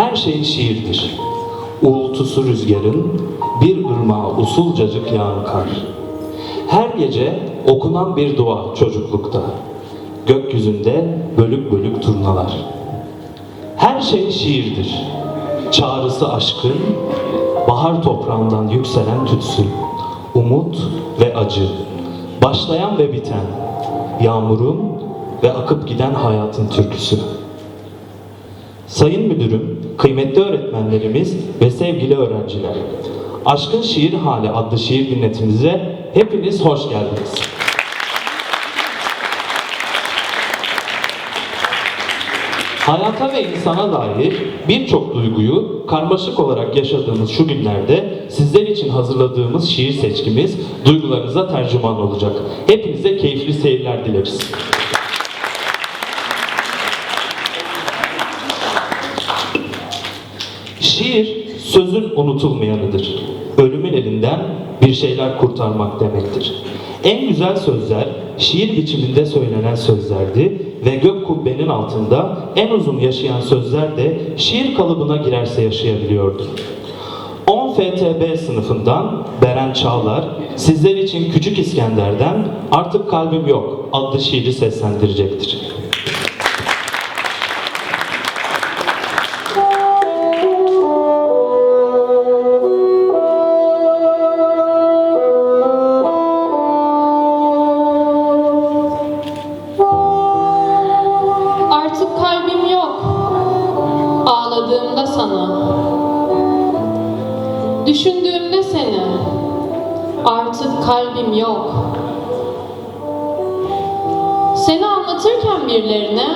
Her şey şiirdir. Uğultusu rüzgarın, bir ırmağa usulcacık yağan kar. Her gece okunan bir dua çocuklukta. Gökyüzünde bölük bölük turnalar. Her şey şiirdir. Çağrısı aşkın, bahar toprağından yükselen tütsü. Umut ve acı, başlayan ve biten, yağmurun ve akıp giden hayatın türküsü. Sayın Müdürüm, kıymetli öğretmenlerimiz ve sevgili öğrenciler. Aşkın Şiir Hali adlı şiir dinletimize hepiniz hoş geldiniz. Hayata ve insana dair birçok duyguyu karmaşık olarak yaşadığımız şu günlerde sizler için hazırladığımız şiir seçkimiz duygularınıza tercüman olacak. Hepinize keyifli seyirler dileriz. Şiir sözün unutulmayanıdır. Ölümün elinden bir şeyler kurtarmak demektir. En güzel sözler şiir biçiminde söylenen sözlerdi ve gök kubbenin altında en uzun yaşayan sözler de şiir kalıbına girerse yaşayabiliyordu. 10 FTB sınıfından Beren Çağlar sizler için Küçük İskender'den Artık Kalbim Yok adlı şiiri seslendirecektir. Birilerine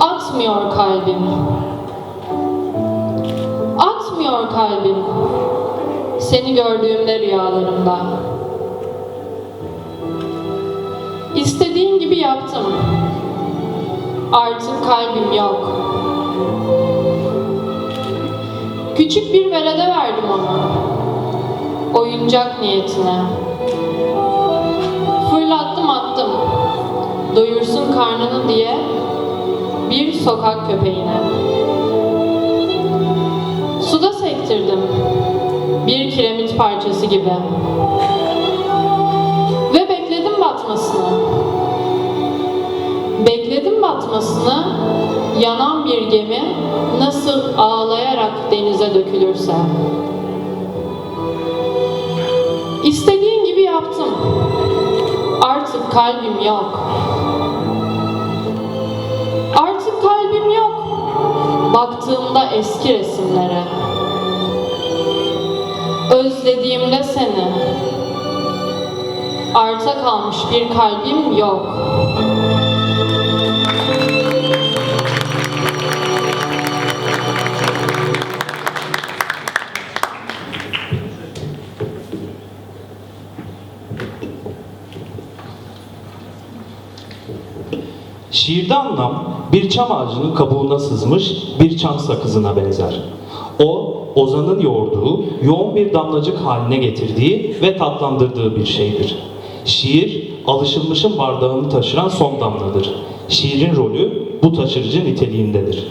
atmıyor kalbim. Atmıyor kalbim. Seni gördüğümde rüyalarımda. İstediğin gibi yaptım. Artık kalbim yok. Küçük bir velede verdim onu. Oyuncak niyetine. Doyursun karnını diye bir sokak köpeğine. Suda sektirdim. Bir kiremit parçası gibi. Ve bekledim batmasını. Bekledim batmasını, yanan bir gemi nasıl ağlayarak denize dökülürse. İstediğin gibi yaptım. Artık kalbim yok. Baktığımda eski resimlere. Özlediğimde seni. Arta kalmış bir kalbim yok. Şiirde anlam bir çam ağacının kabuğuna sızmış bir çam sakızına benzer. O, ozanın yoğurduğu, yoğun bir damlacık haline getirdiği ve tatlandırdığı bir şeydir. Şiir, alışılmışın bardağını taşıran son damladır. Şiirin rolü bu taşırıcı niteliğindedir.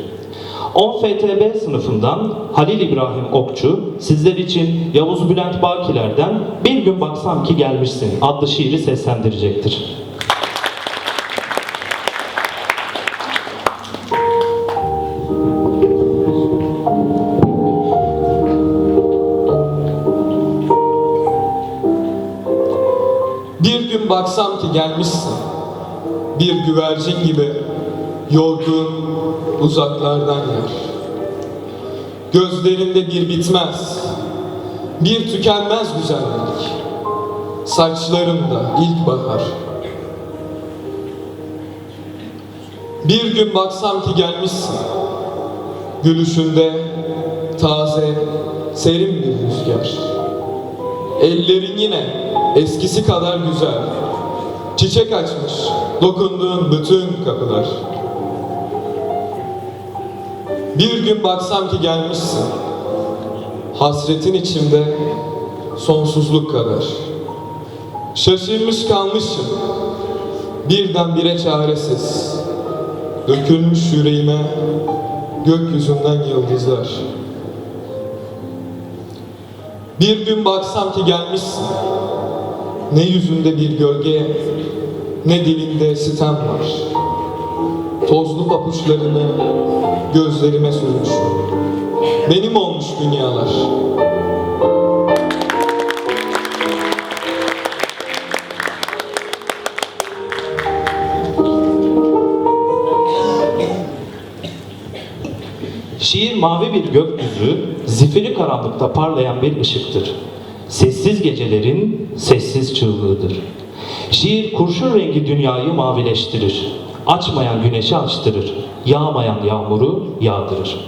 10 FTB sınıfından Halil İbrahim Okçu sizler için Yavuz Bülent Bakiler'den Bir Gün Baksam Ki Gelmişsin adlı şiiri seslendirecektir. Gelmişsin. Bir güvercin gibi Yorgun uzaklardan yer. Gözlerinde bir bitmez Bir tükenmez güzellik. Saçlarında ilkbahar. Bir gün baksam ki gelmişsin Gülüşünde taze, serin bir rüzgar. Ellerin yine eskisi kadar güzel. Çiçek açmış dokunduğun bütün kapılar. Bir gün baksam ki gelmişsin. Hasretin içimde sonsuzluk kadar. Şaşırmış kalmışım. Birdenbire çaresiz. Dökülmüş yüreğime gökyüzünden yıldızlar. Bir gün baksam ki gelmişsin, ne yüzünde bir gölge, ne dilinde sitem var. Tozlu papuçlarını gözlerime sürmüş. Benim olmuş dünyalar. Şiir mavi bir gökyüzü, zifiri karanlıkta parlayan bir ışıktır. Sessiz gecelerin sessiz çığlığıdır. Şiir kurşun rengi dünyayı mavileştirir. Açmayan güneşi açtırır. Yağmayan yağmuru yağdırır.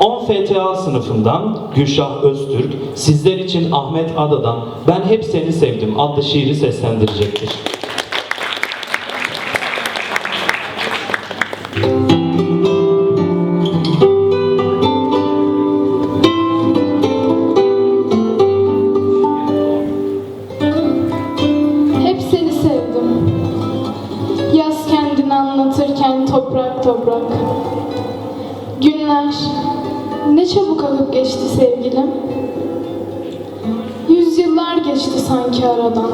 10 FTA sınıfından Gülşah Öztürk sizler için Ahmet Ada'dan Ben Hep Seni Sevdim adlı şiiri seslendirecektir. Hep anlatırken toprak toprak. Günler ne çabuk akıp geçti sevgilim. Yüzyıllar geçti sanki aradan.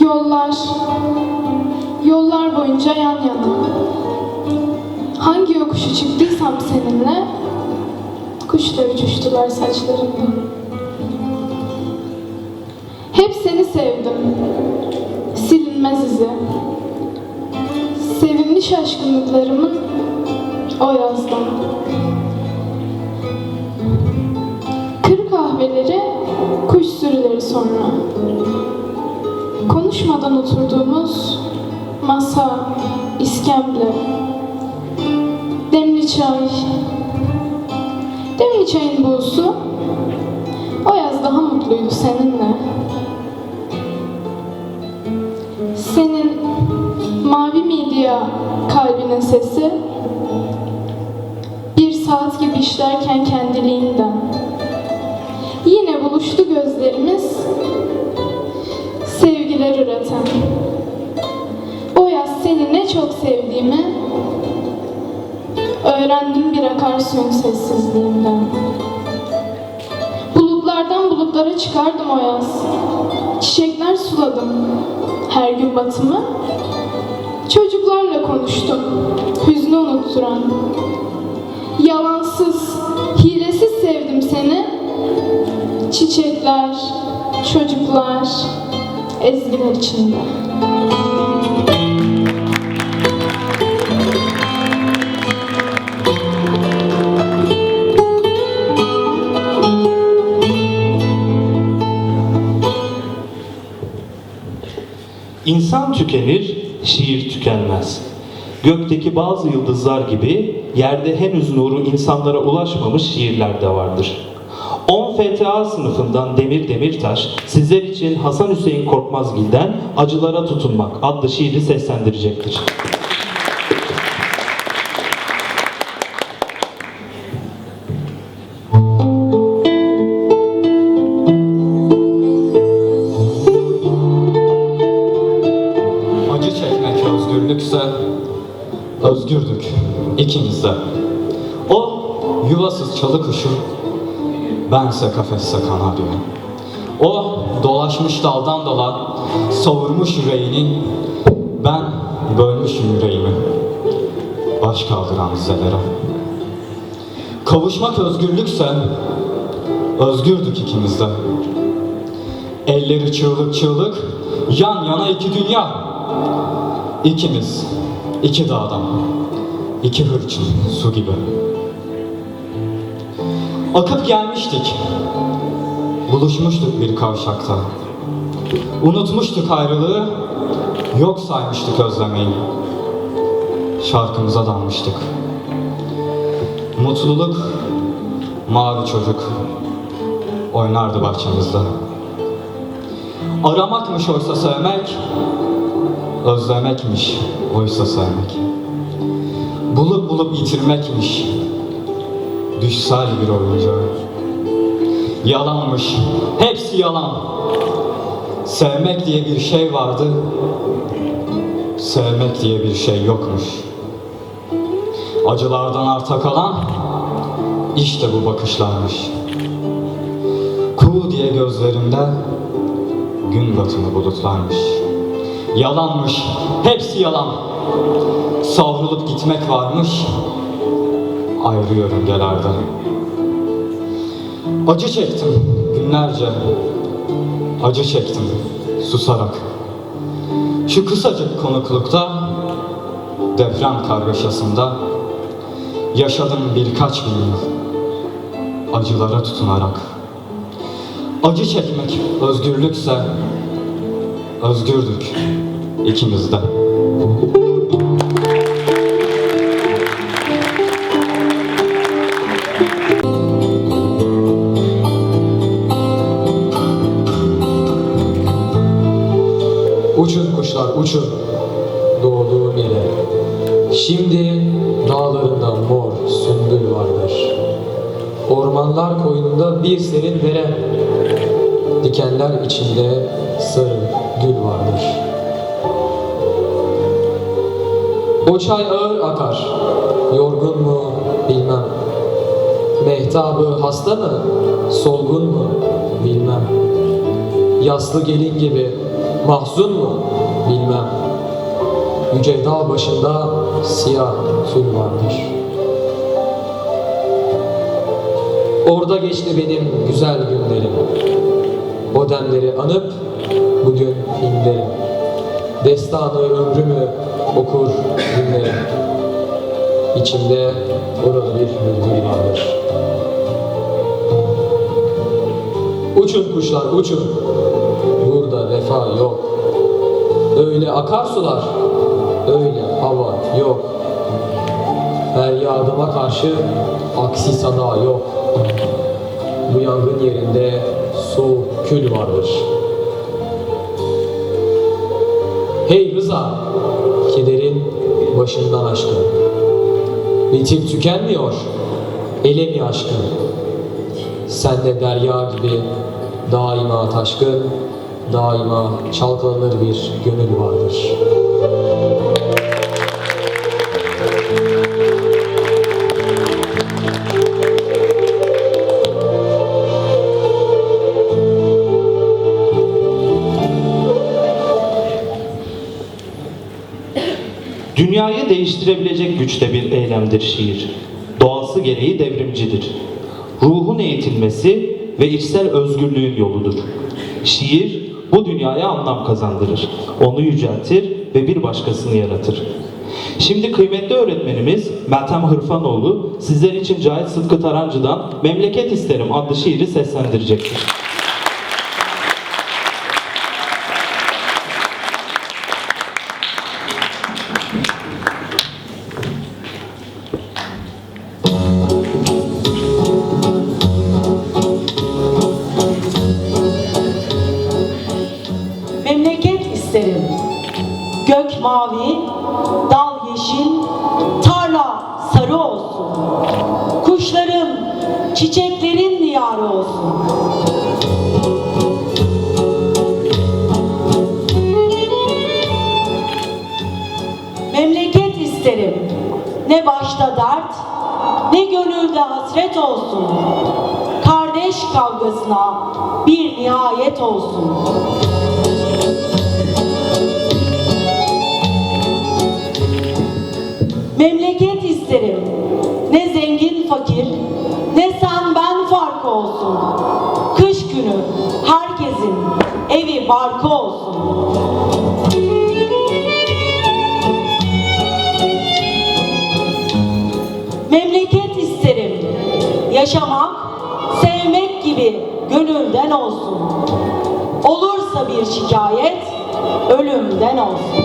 Yollar, yollar boyunca yan yana. Hangi yokuşu çıktıysam seninle, kuşlar uçuştular saçlarımda. Hep seni sevdim. Silinmez izi. Sevimli şaşkınlıklarımın o yazdan. Kır kahveleri, kuş sürüleri sonra. Konuşmadan oturduğumuz masa, iskemle. Demli çay. Demli çayın buğusu o yaz daha mutluydu seninle. Senin ya kalbinin sesi? Bir saat gibi işlerken kendiliğinden. Yine buluştu gözlerimiz, sevgiler üreten. O yaz seni ne çok sevdiğimi öğrendim bir akarsuyun sessizliğinden. Bulutlardan bulutlara çıkardım o yaz. Çiçekler suladım her gün batımı. Unutturan. Yalansız, hilesiz sevdim seni. Çiçekler, çocuklar, ezgiler içinde. İnsan tükenir, şiir tükenmez. Gökteki bazı yıldızlar gibi yerde henüz nuru insanlara ulaşmamış şiirler de vardır. 10 FTA sınıfından Demir Demirtaş sizler için Hasan Hüseyin Korkmazgil'den Acılara Tutunmak adlı şiiri seslendirecektir. İkimiz de. O yuvasız çalı kuşu, bense kafeste kanarya. O dolaşmış daldan dala, savurmuş yüreğini, ben bölmüşüm yüreğimi. Baş kaldıran dizelere. Kavuşmak özgürlükse özgürdük ikimiz de. Elleri çığlık çığlık, yan yana iki dünya. İkimiz, iki dağdan, iki hırçın su gibi. Akıp gelmiştik, buluşmuştuk bir kavşakta. Unutmuştuk ayrılığı, yok saymıştık özlemeyi. Şarkımıza dalmıştık. Mutluluk, mavi çocuk, oynardı bahçemizde. Aramakmış oysa sevmek, özlemekmiş oysa sevmek. Bulup bulup yitirmekmiş, düşsel bir oyuncağı. Yalanmış, hepsi yalan. Sevmek diye bir şey vardı, sevmek diye bir şey yokmuş. Acılardan arta kalan işte bu bakışlarmış. Kuğu diye gözlerinde gün batımı bulutlarmış. Yalanmış, hepsi yalan. Savrulup gitmek varmış, ayrı yörüngelerde. Acı çektim günlerce, acı çektim susarak. Şu kısacık konuklukta, deprem kargaşasında yaşadım birkaç bin yıl acılara tutunarak. Acı çekmek özgürlükse özgürdük ikimiz de. Uçun kuşlar uçun doğduğum yere. Şimdi dağlarında mor sümbül vardır. Ormanlar koynunda bir serin dere. Dikenler içinde sarı gül vardır. O çay ağır akar. Yorgun mu bilmem. Mehtabı hasta mı? Solgun mu? Bilmem. Yaslı gelin gibi mahzun mu? Bilmem. Yüce dağ başında siyah tül vardır. Orada geçti benim güzel günlerim. O demleri anıp bugün inlerim. Destanı ömrümü okur dinlerim. İçimde oralı bir bülbül vardır. Uçun kuşlar uçun. Vefa yok. Öyle akarsular, öyle hava yok. Her yardıma karşı aksi sada yok. Bu yangın yerinde soğuk kül vardır. Hey Rıza, kederin başından aşkın. Bitip tükenmiyor, ele mi aşkın? Sen de derya gibi daima taşkın, daima çalkalanır bir gönül vardır. Dünyayı değiştirebilecek güçte bir eylemdir şiir. Doğası gereği devrimcidir. Ruhun eğitilmesi ve içsel özgürlüğün yoludur. Şiir dünyaya anlam kazandırır. Onu yüceltir ve bir başkasını yaratır. Şimdi kıymetli öğretmenimiz Meltem Hırfanoğlu sizler için Cahit Sıtkı Tarancı'dan Memleket İsterim adlı şiiri seslendirecektir. Bir nihayet olsun. Memleket isterim. Ne zengin fakir, ne sen ben farkı olsun. Kış günü herkesin evi barkı olsun. Gönülden olsun. Olursa bir şikayet, ölümden olsun.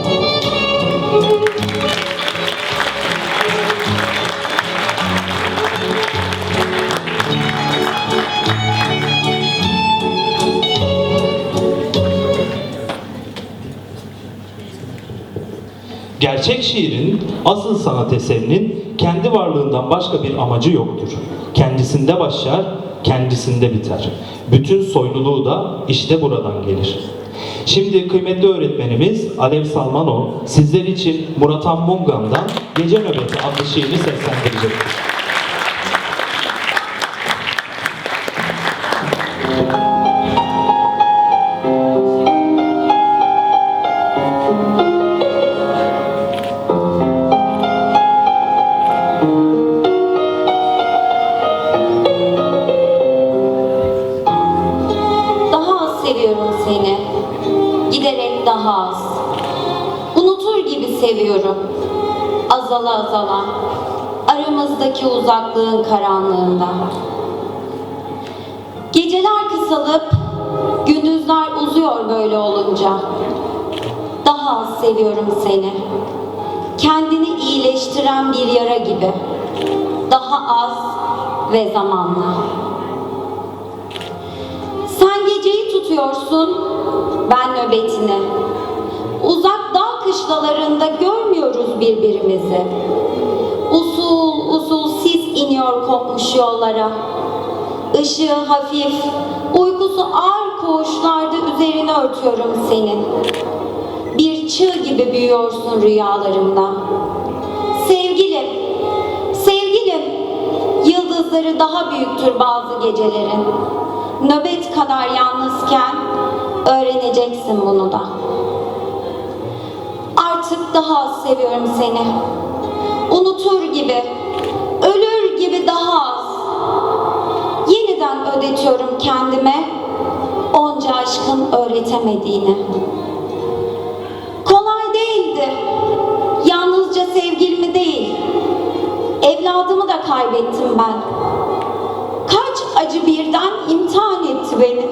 Gerçek şiirin, asıl sanat eserinin kendi varlığından başka bir amacı yoktur. Kendisinde başlar, kendisinde biter. Bütün soyluluğu da işte buradan gelir. Şimdi kıymetli öğretmenimiz Alev Salmanov sizler için Muratan Mungan'dan Gece Nöbeti adlı şiirini seslendirecektir. Giderek daha az. Unutur gibi seviyorum. Azala azala. Aramızdaki uzaklığın karanlığında. Geceler kısalıp gündüzler uzuyor böyle olunca. Daha az seviyorum seni. Kendini iyileştiren bir yara gibi. Daha az ve zamanla. Sen geceyi tutuyorsun, ben nöbetini. Uzak dağ kışlalarında görmüyoruz birbirimizi. Usul usul sis iniyor kopmuş yollara. Işığı hafif, uykusu ağır koğuşlarda üzerine örtüyorum senin. Bir çığ gibi büyüyorsun rüyalarımda. Sevgilim, sevgilim, yıldızları daha büyüktür bazı gecelerin. Nöbet kadar yalnızken öğreneceksin bunu da. Artık daha az seviyorum seni. Unutur gibi, ölür gibi daha az. Yeniden ödetiyorum kendime onca aşkın öğretemediğini. Kolay değildi. Yalnızca sevgilimi değil, evladımı da kaybettim ben. Kaç acı birden imtihan etti beni.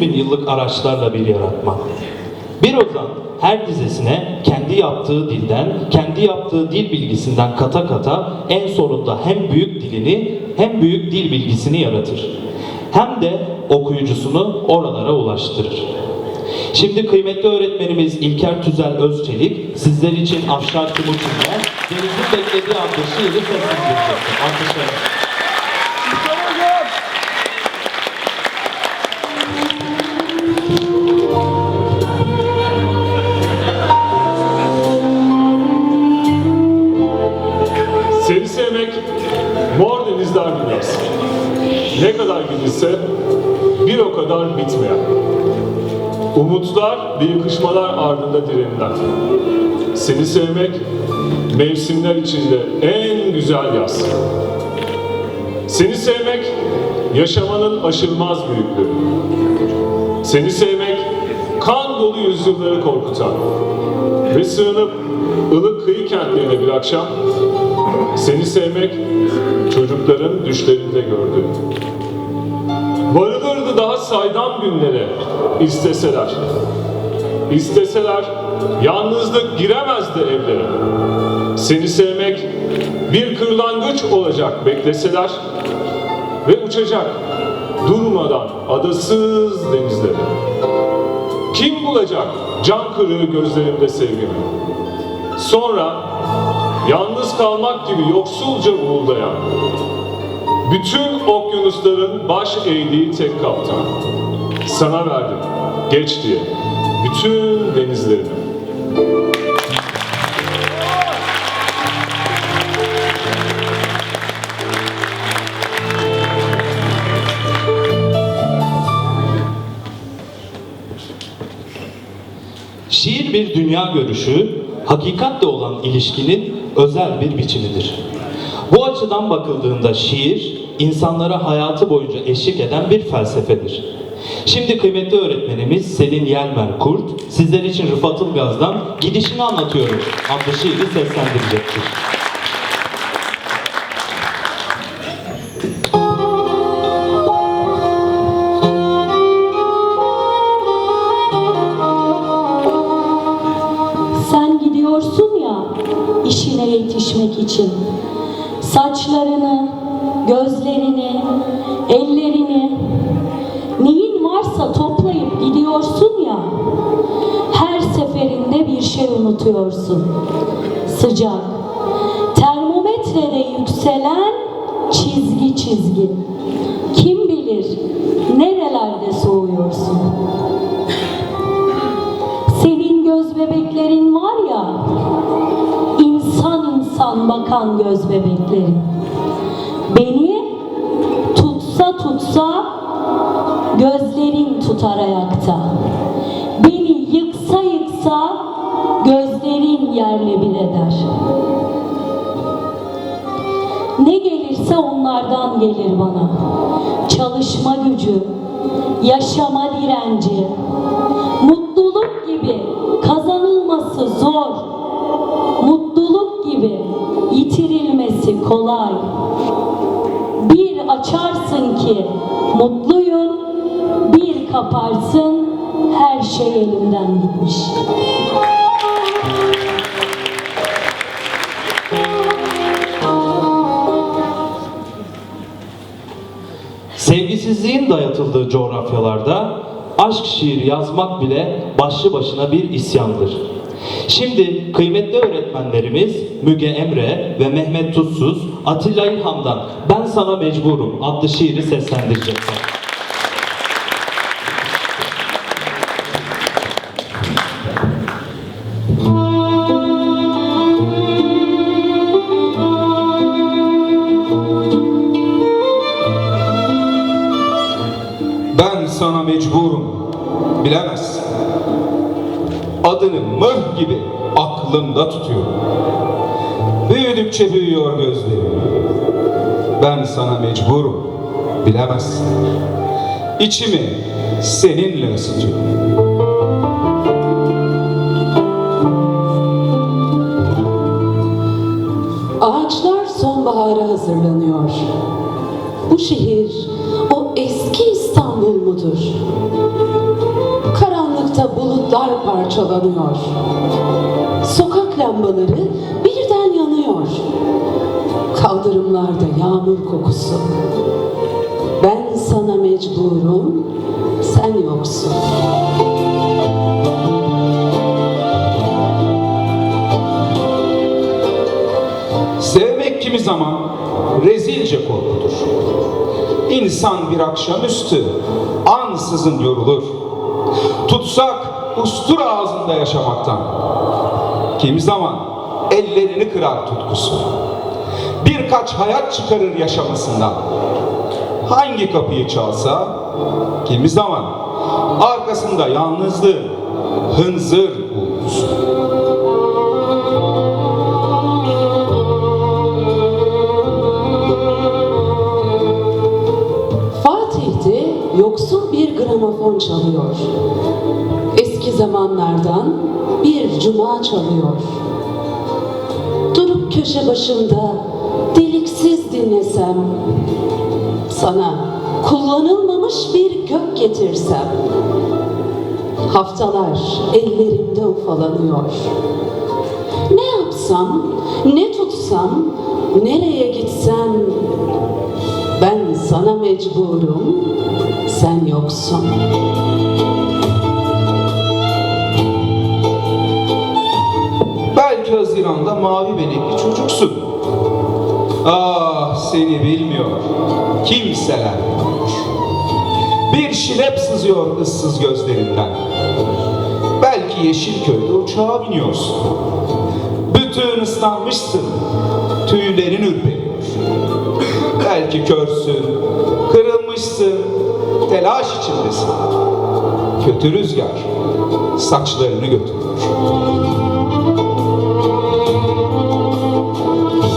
100 bin yıllık araçlarla bir yaratmak. Bir ozan her dizesine kendi yaptığı dilden, kendi yaptığı dil bilgisinden kata kata en sonunda hem büyük dilini hem büyük dil bilgisini yaratır. Hem de okuyucusunu oralara ulaştırır. Şimdi kıymetli öğretmenimiz İlker Tüzel Özçelik sizler için Afşar Timuçin'le Deniz'in beklediği andışı ile seslendirecektir. Alkışlarım. Ne kadar gidilse bir o kadar bitmeyen. Umutlar ve yıkışmalar ardında direnilen. Seni sevmek mevsimler içinde en güzel yaz. Seni sevmek yaşamanın aşılmaz büyüklüğü. Seni sevmek kan dolu yüzyılları korkutan ve sığınıp ılık kıyı kentlerine bir akşam seni sevmek çocukların düşlerinde gördü. Varılırdı daha saydam günlere isteseler. İsteseler yalnızlık giremezdi evlere. Seni sevmek bir kırlangıç olacak bekleseler ve uçacak durmadan adasız denizlere. Kim bulacak can kırığı gözlerimde sevgimi? Sonra yalnız kalmak gibi yoksulca uğuldayan, bütün okyanusların baş eğdiği tek kaptan. Sana verdim, geç diye, bütün denizlerimi. Şiir bir dünya görüşü, hakikatle olan ilişkinin özel bir biçimidir. Bu açıdan bakıldığında şiir, insanlara hayatı boyunca eşlik eden bir felsefedir. Şimdi kıymetli öğretmenimiz Selin Yelmer Kurt, sizler için Rıfat Ilgaz'dan Gidişini Anlatıyorum adlı şiiri seslendirecektir. İşine yetişmek için. Saçlarını, gözlerini, ellerini, neyin varsa toplayıp gidiyorsun ya, her seferinde bir şey unutuyorsun. Sıcak, termometrede yükselen çizgi çizgi. Kim bilir nerelerde soğuyorsun. İnsan bakan göz bebeklerin. Beni tutsa tutsa gözlerin tutar ayakta. Beni yıksa yıksa gözlerin yerle bir eder. Ne gelirse onlardan gelir bana. Çalışma gücü, yaşama direnci, mutluluk gibi kazanılması zor, yitirilmesi kolay. Bir açarsın ki mutluyum, bir kaparsın her şey elimden gitmiş. Sevgisizliğin dayatıldığı coğrafyalarda aşk şiiri yazmak bile başlı başına bir isyandır. Şimdi kıymetli öğretmenlerimiz Müge Emre ve Mehmet Tuzsuz Atilla İlham'dan Ben Sana Mecburum adlı şiiri seslendirecekler. Ben sana mecburum, bilemezsin. Adını mıh gibi aklımda tutuyorum. Büyüdükçe büyüyor gözlerim. Ben sana mecburum, bilemezsin. İçimi seninle ısıtıyorum. Ağaçlar sonbahara hazırlanıyor. Bu şehir Karanlıkta bulutlar parçalanıyor. Sokak lambaları birden yanıyor. Kaldırımlarda yağmur kokusu. Ben sana mecburum, sen yoksun. Sevmek kimi zaman rezilce korkutur. İnsan bir akşamüstü ansızın yorulur. Tutsak ustur ağzında yaşamaktan. Kimi zaman ellerini kırar tutkusu. Birkaç hayat çıkarır yaşamasından. Hangi kapıyı çalsa kimi zaman arkasında yalnızlığı hınzır çalıyor. Eski zamanlardan bir cuma çalıyor. Durup köşe başında deliksiz dinlesem, sana kullanılmamış bir gök getirsem, haftalar ellerimde ufalanıyor. Ne yapsam, ne tutsam, nereye sana mecburum, sen yoksun. Belki Haziran'da mavi benekli çocuksun. Ah seni bilmiyor. Kimseler. Bir şilep sızıyor ıssız gözlerinden. Belki Yeşilköy'de uçağa biniyorsun. Bütün ıslanmışsın. Tüylerin ürperiyor. Belki körsün, kırılmışsın, telaş içindesin. Kötü rüzgar saçlarını götürüyor.